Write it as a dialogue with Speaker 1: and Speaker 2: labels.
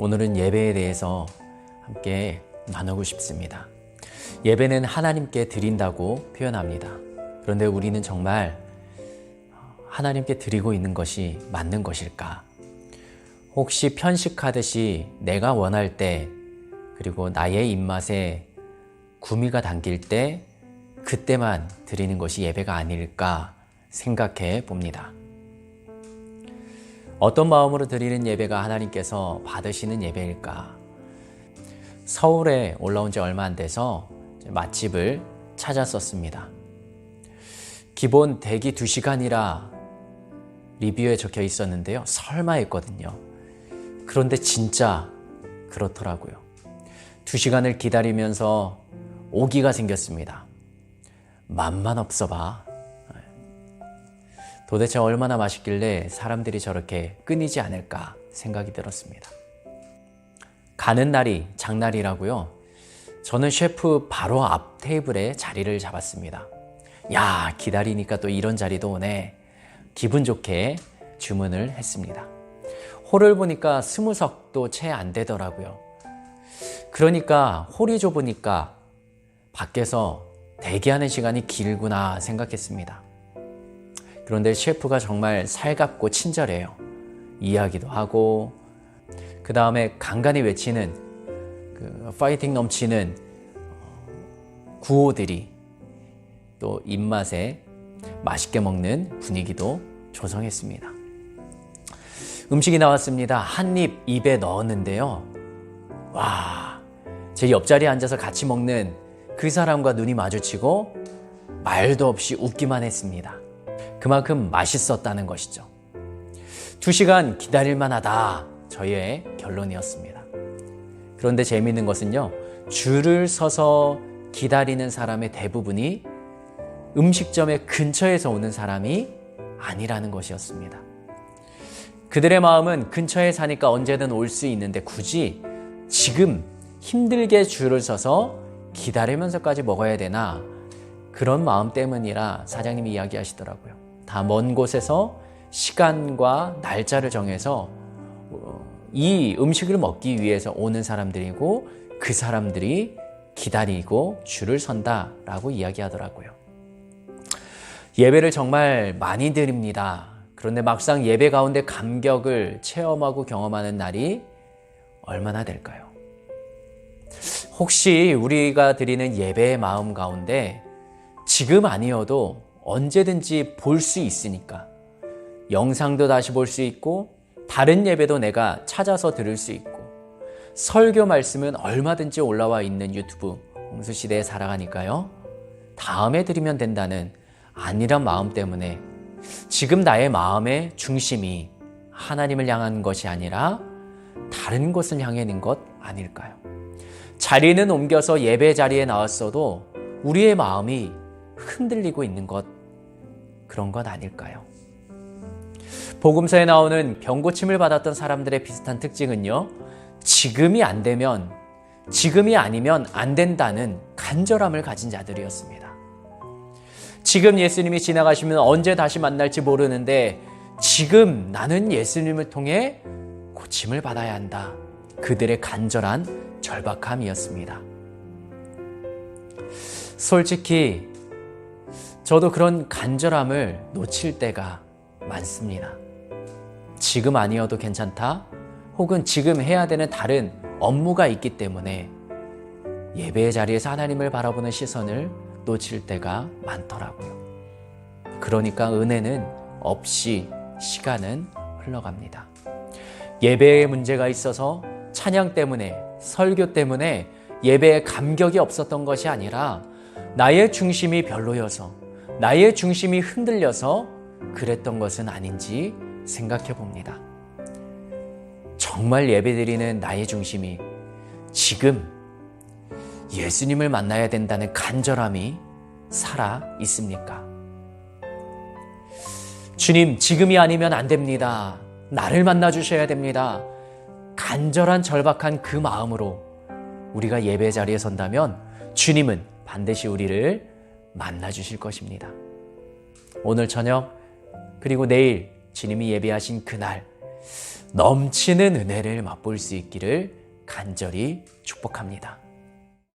Speaker 1: 오늘은 예배에 대해서 함께 나누고 싶습니다. 예배는 하나님께 드린다고 표현합니다. 그런데 우리는 정말 하나님께 드리고 있는 것이 맞는 것일까? 혹시 편식하듯이 내가 원할 때 그리고 나의 입맛에 구미가 당길 때 그때만 드리는 것이 예배가 아닐까 생각해 봅니다. 어떤 마음으로 드리는 예배가 하나님께서 받으시는 예배일까? 서울에 올라온 지 얼마 안 돼서 맛집을 찾았었습니다. 기본 대기 2시간이라 리뷰에 적혀 있었는데요. 설마 했거든요. 그런데 진짜 그렇더라고요. 2시간을 기다리면서 오기가 생겼습니다. 맘만 없어 봐. 도대체 얼마나 맛있길래 사람들이 저렇게 끊이지 않을까 생각이 들었습니다. 가는 날이 장날이라고요. 저는 셰프 바로 앞 테이블에 자리를 잡았습니다. 야, 기다리니까 또 이런 자리도 오네. 기분 좋게 주문을 했습니다. 홀을 보니까 스무 석도 채 안 되더라고요. 그러니까 홀이 좁으니까 밖에서 대기하는 시간이 길구나 생각했습니다. 그런데 셰프가 정말 살갑고 친절해요. 이야기도 하고, 그 다음에 간간히 외치는 그 파이팅 넘치는 어, 구호들이 또 입맛에 맛있게 먹는 분위기도 조성했습니다. 음식이 나왔습니다. 한 입 입에 넣었는데요. 와, 제 옆자리에 앉아서 같이 먹는 그 사람과 눈이 마주치고 말도 없이 웃기만 했습니다. 그만큼 맛있었다는 것이죠. 두 시간 기다릴만 하다. 저희의 결론이었습니다. 그런데 재미있는 것은요, 줄을 서서 기다리는 사람의 대부분이 음식점의 근처에서 오는 사람이 아니라는 것이었습니다. 그들의 마음은 근처에 사니까 언제든 올 수 있는데 굳이 지금 힘들게 줄을 서서 기다리면서까지 먹어야 되나 그런 마음 때문이라 사장님이 이야기하시더라고요. 다 먼 곳에서 시간과 날짜를 정해서 어, 이 음식을 먹기 위해서 오는 사람들이고 그 사람들이 기다리고 줄을 선다라고 이야기하더라고요. 예배를 정말 많이 드립니다. 그런데 막상 예배 가운데 감격을 체험하고 경험하는 날이 얼마나 될까요? 혹시 우리가 드리는 예배의 마음 가운데 지금 아니어도 언제든지 볼 수 있으니까 영상도 다시 볼 수 있고 다른 예배도 내가 찾아서 들을 수 있고 설교 말씀은 얼마든지 올라와 있는 유튜브 홍수 시대에 살아가니까요. 다음에 드리면 된다는 아니란 마음 때문에 지금 나의 마음의 중심이 하나님을 향한 것이 아니라 다른 곳을 향해 있는 것 아닐까요? 자리는 옮겨서 예배 자리에 나왔어도 우리의 마음이 흔들리고 있는 것 그런 것 아닐까요? 복음서에 나오는 병고침을 받았던 사람들의 비슷한 특징은요. 지금이 안 되면 지금이 아니면 안 된다는 간절함을 가진 자들이었습니다. 지금 예수님이 지나가시면 언제 다시 만날지 모르는데 지금 나는 예수님을 통해 고침을 받아야 한다. 그들의 간절한 절박함이었습니다. 솔직히 저도 그런 간절함을 놓칠 때가 많습니다. 지금 아니어도 괜찮다? 혹은 지금 해야 되는 다른 업무가 있기 때문에 예배의 자리에서 하나님을 바라보는 시선을 놓칠 때가 많더라고요. 그러니까 은혜는 없이 시간은 흘러갑니다. 예배에 문제가 있어서 찬양 때문에 설교 때문에 예배에 감격이 없었던 것이 아니라 나의 중심이 별로여서 나의 중심이 흔들려서 그랬던 것은 아닌지 생각해 봅니다. 정말 예배드리는 나의 중심이 지금 예수님을 만나야 된다는 간절함이 살아 있습니까? 주님, 지금이 아니면 안 됩니다. 나를 만나 주셔야 됩니다. 간절한 절박한 그 마음으로 우리가 예배 자리에 선다면 주님은 반드시 우리를 만나 주실 것입니다. 오늘 저녁 그리고 내일 주님이 예배하신 그날 넘치는 은혜를 맛볼 수 있기를 간절히 축복합니다.